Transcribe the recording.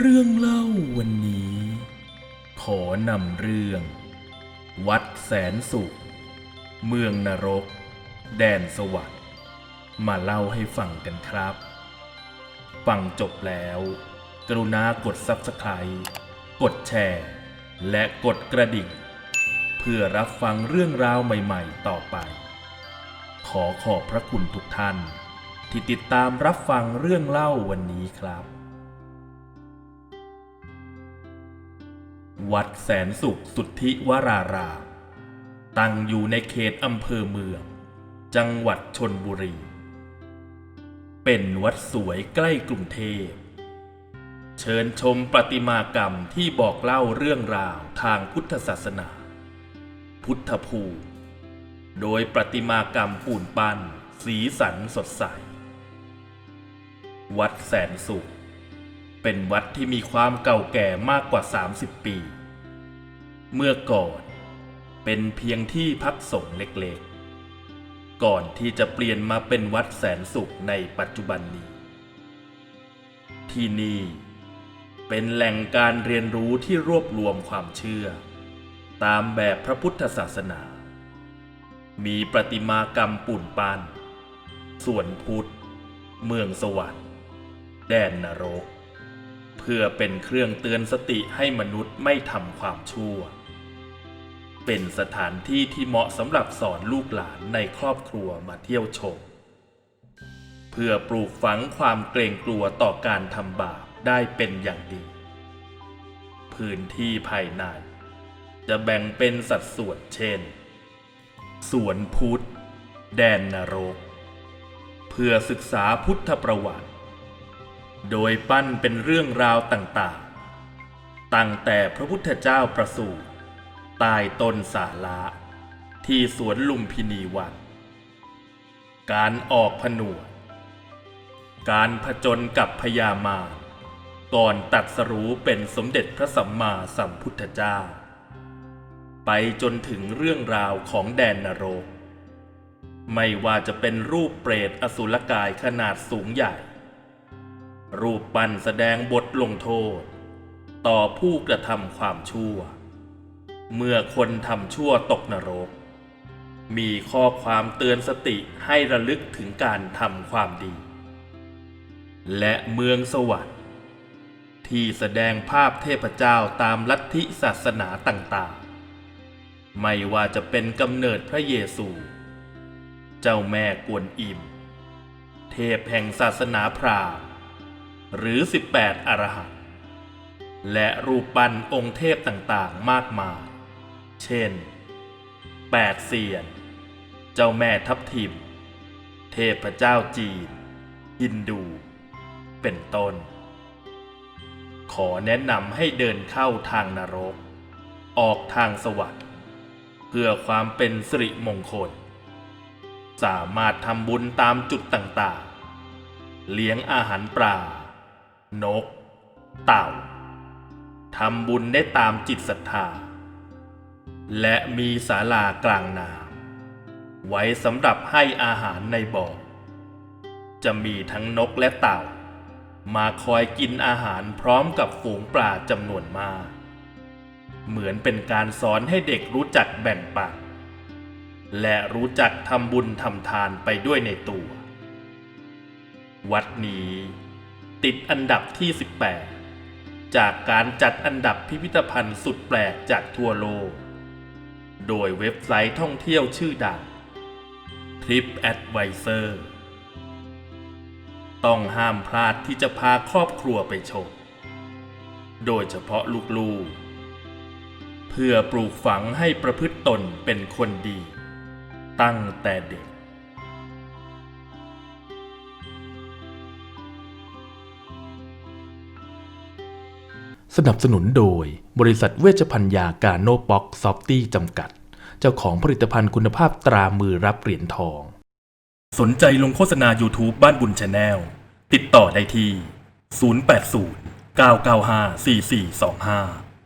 เรื่องเล่าวันนี้ ขอนำเรื่อง วัดแสนสุข เมืองนรก แดนสวรรค์มาเล่าให้ฟังกันครับ ฟังจบแล้ว กรุณากด Subscribe กดแชร์ และกดกระดิ่ง เพื่อรับฟังเรื่องราวใหม่ๆต่อไป ขอขอบพระคุณทุกท่าน ที่ติดตามรับฟังเรื่องเล่าวันนี้ครับ วัดแสนสุขสุทธิวรารามตั้งอยู่ในเขตอำเภอเมือง จังหวัดชนบุรี เป็นวัดสวยใกล้กรุงเทพ เชิญชมประติมากรรมที่บอกเล่าเรื่องราวทางพุทธศาสนา พุทธภูมิโดยประติมากรรมปูนปั้นสีสันสดใส วัดแสนสุข เป็นวัดที่มีความเก่าแก่มากกว่า 30 ปี เมื่อก่อนเป็นเพียงที่พักสงฆ์เล็กๆ ก่อนที่จะเปลี่ยนมาเป็นวัดแสนสุขในปัจจุบันนี้ ที่นี่เป็นแหล่งการเรียนรู้ที่รวบรวมความเชื่อ ตามแบบพระพุทธศาสนา มีประติมากรรมปุ่นปันส่วนพุทธ เมืองสวรรค์ แดนนรก พื่อเป็นเครื่องเตือนสติให้มนุษย์ไม่ทำความชั่ว เป็นสถานที่ที่เหมาะสำหรับสอนลูกหลานในครอบครัวมาเที่ยวชม เพื่อปลูกฝังความเกรงกลัวต่อการทำบาปได้เป็นอย่างดี พื้นที่ภายใน จะแบ่งเป็นสัดส่วนเช่น สวนพุทธ แดนนรก เพื่อศึกษาพุทธประวัติ โดยปั้นเป็นเรื่องราวต่างๆ ตั้งแต่พระพุทธเจ้าประสูติใต้ต้นสาละที่สวนลุมพินีวัน การออกผนวด การผจญกับพญามารก่อนตัดสรู้เป็นสมเด็จพระสัมมาสัมพุทธเจ้า ไปจนถึงเรื่องราวของแดนนรก ไม่ว่าจะเป็นรูปเปรตอสุรกายขนาดสูงใหญ่ รูปปั้นแสดงบทลงโทษ ต่อผู้กระทำความชั่ว เมื่อคนทำชั่วตกนรก มีข้อความเตือนสติให้ระลึกถึงการทำความดี และเมืองสวรรค์ ที่แสดงภาพเทพเจ้าตามลัทธิศาสนาต่างๆ ไม่ว่าจะเป็นกำเนิดพระเยซู เจ้าแม่กวนอิม เทพแห่งศาสนาพราหมณ์ หรือ 18 อรหันต์และรูปปั้นองค์เทพต่างๆมากมาย เช่นแปดเซียน เจ้าแม่ทับทิม เทพเจ้าจีน ฮินดู เป็นต้น ขอแนะนำให้เดินเข้าทางนรก ออกทางสวรรค์เพื่อความเป็นสิริมงคล สามารถทำบุญตามจุดต่างๆ เลี้ยงอาหารปลา นก เต่าทำบุญได้ตามจิตศรัทธา และมีศาลากลางน้ำไว้สำหรับให้อาหารในบ่อ จะมีทั้งนกและเต่า มาคอยกินอาหารพร้อมกับฝูงปลาจำนวนมาก เหมือนเป็นการสอนให้เด็กรู้จักแบ่งปันและรู้จักทำบุญทำทานไปด้วยในตัว วัดนี้ ติดอันดับที่ 18 จากการจัดอันดับพิพิธภัณฑ์สุดแปลกจากทั่วโลก โดยเว็บไซต์ท่องเที่ยวชื่อดัง Trip Advisor ต้องห้ามพลาดที่จะพาครอบครัวไปชม โดยเฉพาะลูกๆ เพื่อปลูกฝังให้ประพฤติตนเป็นคนดี ตั้งแต่เด็ก สนับสนุนโดย บริษัทเวชภัณฑ์ยาการโนบ็อกซอฟตี้จำกัด เจ้าของผลิตภัณฑ์คุณภาพตรามือรับเหรียญทอง สนใจลงโฆษณา YouTube บ้านบุญชาแนล ติดต่อได้ที่ 080 995 4425